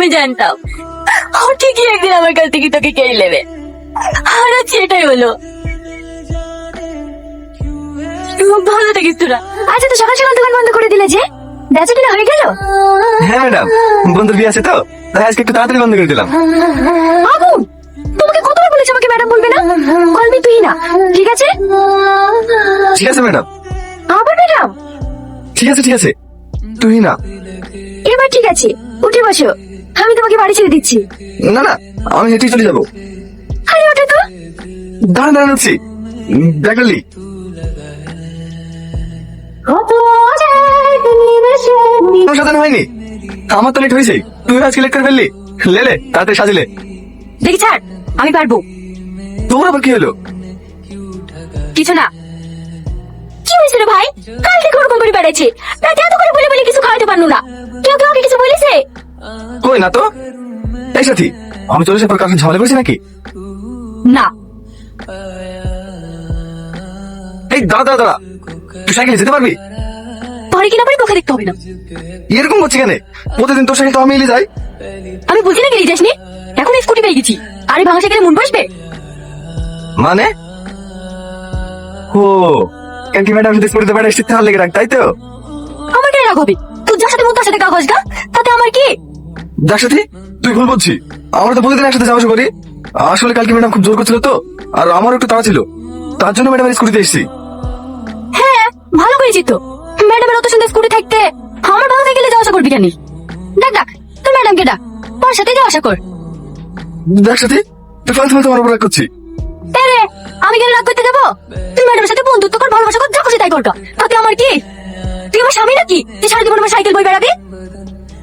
আমি জানতাম। ও ঠিকই একদিন আমার কাছ থেকে তোকে কেড়ে নেবে। আর আজ এটাই হলো। ভালো থাকিস তোরা। আচ্ছা তো সকাল সকাল দোকান বন্ধ করে দিলে যে? বেচা কিনা হয়ে গেল? হ্যাঁ ম্যাডাম। বন্ধুর বিয়ে আছে তো? তাই আজকে একটু তাড়াতাড়ি বন্ধ করে দিলাম। আগুন! তোমাকে কতবার বলেছি আমাকে ম্যাডাম বলবে না? কলমি তুই না। ঠিক আছে? ঠিক আছে ম্যাডাম। আবার ম্যাডাম? ঠিক আছে ঠিক আছে। তুই না। এবার ঠিক আছে। উঠে বসো। আমি তোমাকে বাড়ি ছেড়ে দিচ্ছি। না না আমি হেঁটেই চলে যাব। আরে ওঠে তো উঠছি দেখালি। কোনো হয়নি। আমার তো লেট হয়েছে। তুই আজকে লেট করে ফেললি। লেলে তাড়াতাড়ি সাজিলে। দেখি ছাড় আমি পারব। তোর আবার কি হলো? কিছু না। কি হয়েছে রে ভাই? কাল থেকে করে বেড়াচ্ছে রাতে এত করে বলে বলে কিছু খাওয়াতে পারল না। কেউ কেউ কিছু বলেছে? কই না তো? এই সাথী আমি চলে এসে পর ঝামেলা করেছি নাকি? না। এই দাঁড়া দাঁড়া দাঁড়া। তুই সাইকেলে যেতে পারবি? পরে কিনা পরে তোকে দেখতে হবে না। এরকম করছে কেন? প্রতিদিন তোর সাইকেল তো আমি এলে যাই। আমি বুঝি না গেলি যাসনি এখন স্কুটি পেয়ে গেছি। আরে ভাঙা সাইকেলে মন বসবে? মানে? ও ক্যান্টি ম্যাডাম সাথে স্কুটিতে বেড়ে এসেছে তার লেগে রাখ তাই তো? আমার কেন রাগ হবে? তুই যার সাথে মন তার সাথে কাগজ গা তাতে আমার কি? যার সাথে তুই ভুল বলছি আমরা তো প্রতিদিন একসাথে যাওয়া করি। আসলে কালকে ম্যাডাম খুব জোর করছিল তো আর আমারও একটু তাড়া ছিল। তার জন্য ম্যাডামের স্কুটিতে এসেছি। হ্যাঁ ভালো করেছি তো। ম্যাডামের অত সুন্দর স্কুটি থাকতে আমার ভালো সাইকেলে যাওয়া আসা করবি কেন? ডাক ডাক তোর ম্যাডামকে ডাক। ওর সাথে যাওয়া আসা কর। সাথে? তুই ফালতু ফালতু আমার উপর রাগ করছি এ রে, আমি কেন রাগ করতে যাব? তুই ম্যাডামের সাথে বন্ধুত্ব কর ভালোবাসা কর যা খুশি তাই কর। তাতে আমার কি? তুই আমার স্বামী নাকি? তুই সারা জীবন আমার সাইকেল বই বেড়াবি?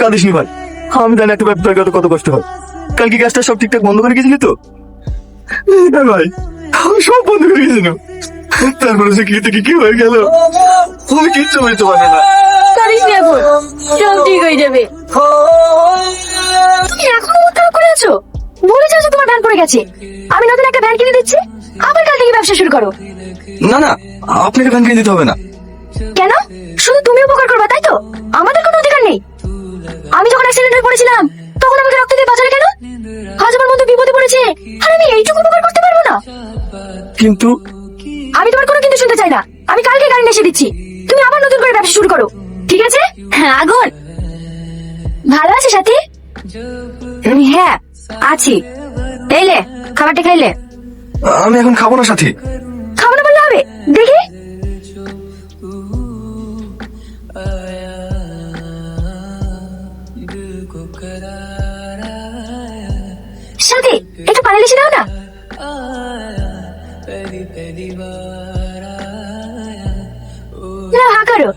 কাঁদিস নি ভাই। আমি জানি একটা ব্যবসা কত কত কষ্ট হয়। কালকে গ্যাসটা সব ঠিকঠাক বন্ধ করে গেছিলি তো? হ্যাঁ ভাই আমি সব বন্ধ করে গেছিলাম। তারপরে সে কি থেকে কি হয়ে গেল। আমি কিচ্ছু বুঝতে পারব না। কাঁদিস নি এখন? সব ঠিক হয়ে যাবে। এখনও করে আছো? বলে যাও যে তোমার ভ্যান পড়ে গেছে। আমি নতুন একটা ভ্যান কিনে দিচ্ছি। আবার কাল থেকে ব্যবসা শুরু করো। না না আপনাকে ভ্যান কিনে দিতে হবে না। কেন? শুধু তুমি উপকার করবা তাই তো? আমাদের আমি যখন অ্যাক্সিডেন্ট হয়ে পড়েছিলাম তখন আমাকে রক্ত দিয়ে বাঁচালে কেন? আজ আমার মধ্যে বিপদে পড়েছে আর আমি এইটুকু উপকার করতে পারব না। কিন্তু আমি তোমার কোনো কিন্তু শুনতে চাই না। আমি কালকে গাড়ি এসে দিচ্ছি। তুমি আবার নতুন করে ব্যবসা শুরু করো। ঠিক আছে? হ্যাঁ আগুন। ভালো আছে সাথী? আমি হ্যাঁ আছি। এলে খাবারটা খাইলে আমি এখন খাব না সাথী। সাথী একটু পানি লিখে দাও না। লাও হা করো।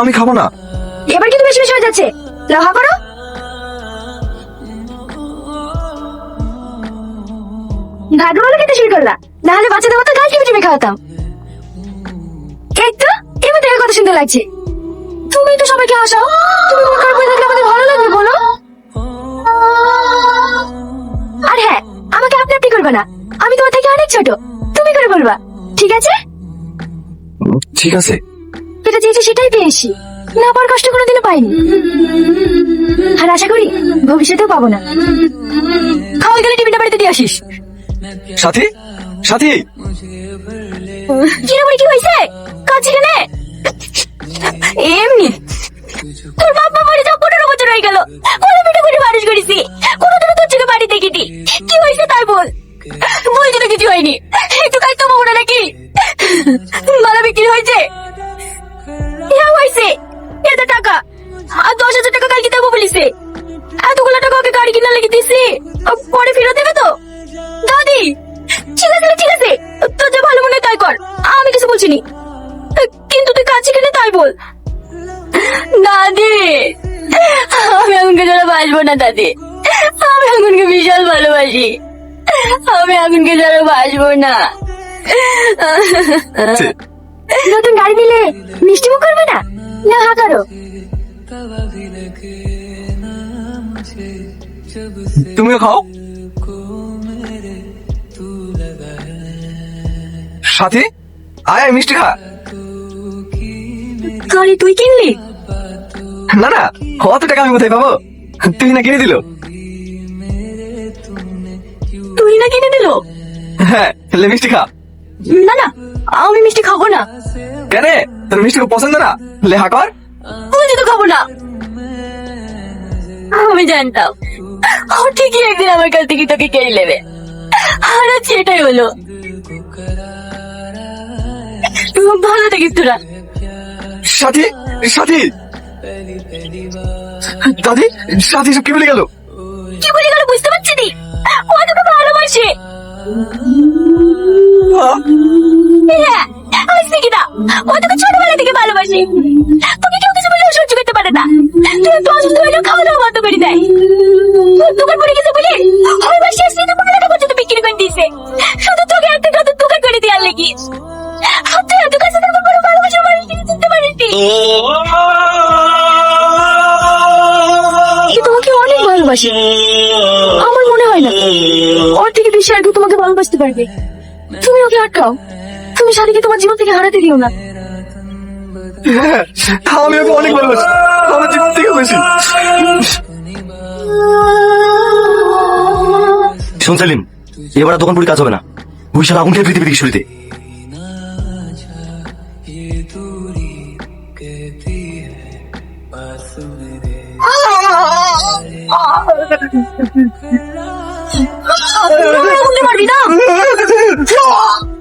আমি খাব না। এবার কিন্তু বেশি বেশি হয়ে যাচ্ছে। লাও হা করো। ভাগ্যভালো খেতে শুরু করলা। নাহলে বাচ্চাদের মতো গাল টিপে টিপে খাওয়াতাম। তো এবার দেখো কত সুন্দর লাগছে। তুমি তো সবাইকে হাসাও। তুমি মন খারাপ করে থাকলে আমাদের ভালো লাগবে। করবে না। আমি তোমার থেকে অনেক ছোট। তুমি করে বলবা। ঠিক আছে? ঠিক আছে। এটা যেহেতু সেটাই পেয়েছি। না পাওয়ার কষ্ট কোনোদিনও পাইনি। আর আশা করি ভবিষ্যতেও পাবো না। খাওয়া গেলে টিফিনটা বাড়িতে দিয়ে আসিস। সাথী? সাথী? কি হয়েছে? কাছে কেনে না নাকি? মালা বিক্রি হয়েছে। হ্যাঁ হয়েছে এত টাকা। আর দশ হাজার টাকা কালকে দেবো এতগুলো টাকা ওকে গাড়ি কিনা লেগে দিছি পরে ফেরত দেবে তো? দাদি, ঠিক আছে ঠিক আছে। তোর যা ভালো মনে তাই কর। আমি কিছু বলছি নি। কিন্তু তুই কাছে কিনে তাই বল। দাদি, আমি আমাকে বাসবো না, দাদি। আমি আগুনকে বিশাল ভালোবাসি। আমি আগুনকে ছাড়া বাসবো না। নতুন গাড়ি দিলে মিষ্টি মুখ করবে না? না হা করো। তুমিও খাও। সাথী আয় মিষ্টি খা। গাড়ি তুই কিনলি? না না কত টাকা আমি কোথায় পাবো? তুই না কিনে দিল? তুই না কিনে দিল? হ্যাঁ লে মিষ্টি খা। না না আমি মিষ্টি খাব না। কেন? তোর মিষ্টি পছন্দ না? লে হা কর। বলছি তো খাব না। আমি জানতাম। ও ঠিকই একদিন আমার কাছ থেকে তোকে কেড়ে নেবে। আর আজ এটাই হলো। ভালো থাকিস তোরা। সাথী সাথী। দাদি সাথী সব কি বলে গেল? কি বলে গেল বুঝতে পারছি নি? ও তোকে ভালোবাসে। হ্যাঁ আজ থেকে ও তোকে ছোটবেলা থেকে ভালোবাসে। তোকে কেউ কিছু বলে সহ্য করতে পারে না। তুই একটু অসুস্থ হলে খাওয়া দাওয়া বন্ধ করে দেয়। দোকান পড়ে গেছে বলে ওই মাসে আসলে তো পনেরো পর্যন্ত বিক্রি করে দিয়েছে। শুধু তোকে একটা নতুন দোকান করে দেওয়ার লেগে। আর তুই এত কাছে থাকার পরে ভালোবাসা মানুষকে চিনতে পারিস নি তোমাকে অনেক ভালোবাসি। আমার মনে হয় না ওর থেকে বেশি আর কেউ তোমাকে ভালোবাসতে পারবে। ওকে আটকাও তুমি শালিকে তোমার জীবন থেকে হারাতে দিও না হ্যাঁ, আমি ওকে অনেক ভালোবাসি আমার জীবন থেকে বেশি শোন সেলিম এবার দোকান পুরি কাজ হবে না ওই সারা আগুন খেয়ে পৃথিবী থেকে সরিতে বলতে Oh,